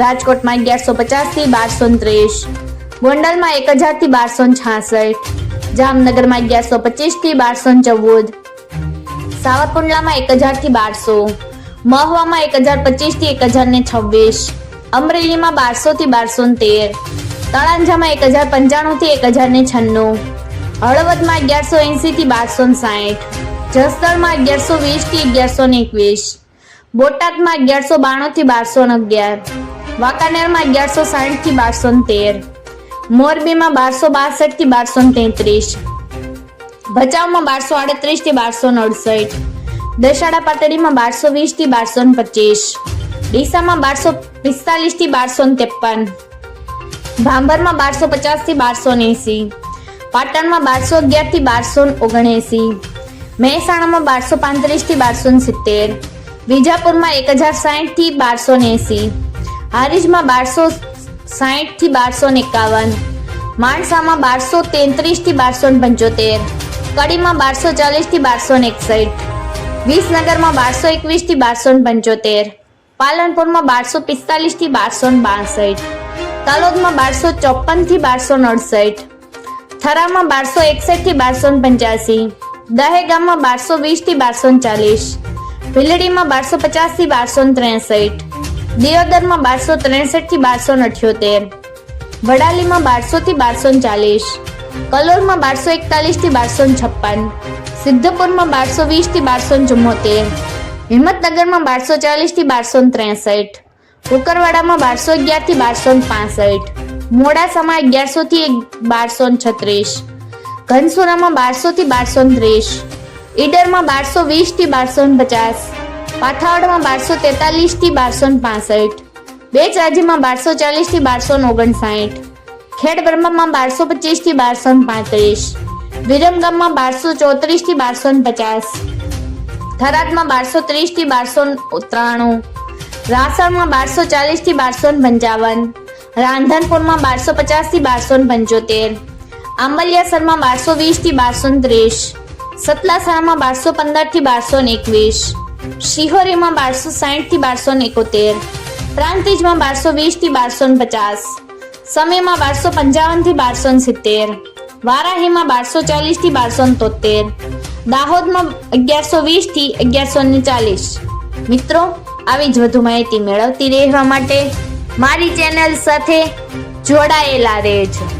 રાજકોટમાં અગિયારસો પચાસથી બારસો ત્રીસ ગોંડલમાં એક હજારથી બારસો છાસઠ જામનગરમાં અગિયારસો પચીસથી બારસો ચૌદ. સાવરકુંડલામાં એક હજારથી બારસો. મહવામાં એક હજાર પચીસથી એક હજાર ને છવ્વીસ. અમરેલીમાં બારસો થી બારસો તેર. તળાંજામાં એક હજાર પંચાણું થી એક હજાર ને છન્નું. હળવદમાં અગિયારસો એંસીથી બારસો સાઠ. જસદણમાં અગિયારસો વીસથી અગિયારસો ને એકવીસ. બોટાદમાં અગિયારસો બાણું થી બારસો અગિયાર. વાંકાનેરમાં અગિયારસો સાઠથી બારસો તેર. મોરબીમાં બારસો બાસઠથી બારસો તેત્રીસ. ભચાઉમાં બારસો આડત્રીસથી બારસો અડસઠ. દશાડા પાતળીમાં બારસો વીસથી બારસો પચીસ. ડીસામાં બારસો પિસ્તાલીસથી બારસો ત્રેપન. ભાંભરમાં બારસો પચાસથી બારસો એસી. પાટણમાં બારસો અગિયારથી બારસો ઓગણએસી. મહેસાણામાં બારસો પાંત્રીસથી બારસો સિત્તેર. વિજાપુરમાં એક હજાર સાઠથી બારસો એસી. હારીજમાં બારસો સાઠથી બારસો એકાવન. માણસામાં બારસો તેત્રીસથી બારસો પંચોતેર. કડીમાં બારસો ચાલીસથી બારસો એકસઠ. વિસનગરમાં બારસો એકવીસથી બારસો પંચોતેર. પાલનપુરમાં બારસો પિસ્તાલીસથી બારસો બાસઠ. તલોદમાં બારસો ચોપનથી બારસો અડસઠ. થરામાં બારસો એકસઠથી બારસો પંચ્યાસી. દહેગામમાં બારસો વીસથી બારસો ચાલીસ. ભીલડીમાં બારસો પચાસથી બારસો ત્રેસઠ. દિયોદરમાં બારસો ત્રેસઠથી બારસો અઠ્યોતેર, વડાલીમાં બારસો થી બારસો ચાલીસ કલોરમાં બારસો એકતાલીસથી બારસો છપ્પન, સિદ્ધપુરમાં બારસો વીસથી બારસો ચુમ્મોતેર, હિંમતનગરમાં બારસો ચાલીસથી બારસો ત્રેસઠ કુકરવાડામાં બારસો અગિયારથી બારસો પાસઠ, મોડાસામાં અગિયારસો થી બારસો છત્રીસ, ઘનસુરામાં બારસો થી બારસો ત્રીસ, ઈડરમાં બારસો વીસથી બારસો પચાસ પાથાવડમાં બારસો તેતાલીસથી બારસો પાસઠ. બેચ રાજ્યમાં બારસો ચાલીસથી બારસો ઓગણસાઠ. ખેડ બ્રહ્મામાં બારસો પચીસથી બારસો પાંત્રીસ. વિરમગામમાં બારસો ચોત્રીસથી બારસો પચાસ. થરાદમાં બારસો ત્રીસથી બારસો ત્રાણું. રાસણમાં બારસો ચાલીસથી બારસો પંચાવન. રાંધનપુરમાં બારસો પચાસથી બારસો પંચોતેર. આંબલિયાસરમાં બારસો વીસથી બારસો ત્રીસ. સતલાસણામાં બારસો પંદરથી બારસો એકવીસ. શિહોરીમાં બારસો સાઠથી બારસો એકોતેર, પ્રાંતિજમાં બારસો વીસથી બારસો પચાસ, સમયમાં બારસો પંચાવનથી બારસો સિત્તેર, વારાહીમાં બારસો ચાલીસથી બારસો તોતેર, દાહોદમાં અગિયારસો વીસથી અગિયારસો ચાલીસ. મિત્રો, આવી જ વધુ માહિતી મેળવતી રહેવા માટે મારી ચેનલ સાથે જોડાયેલા રહેજો.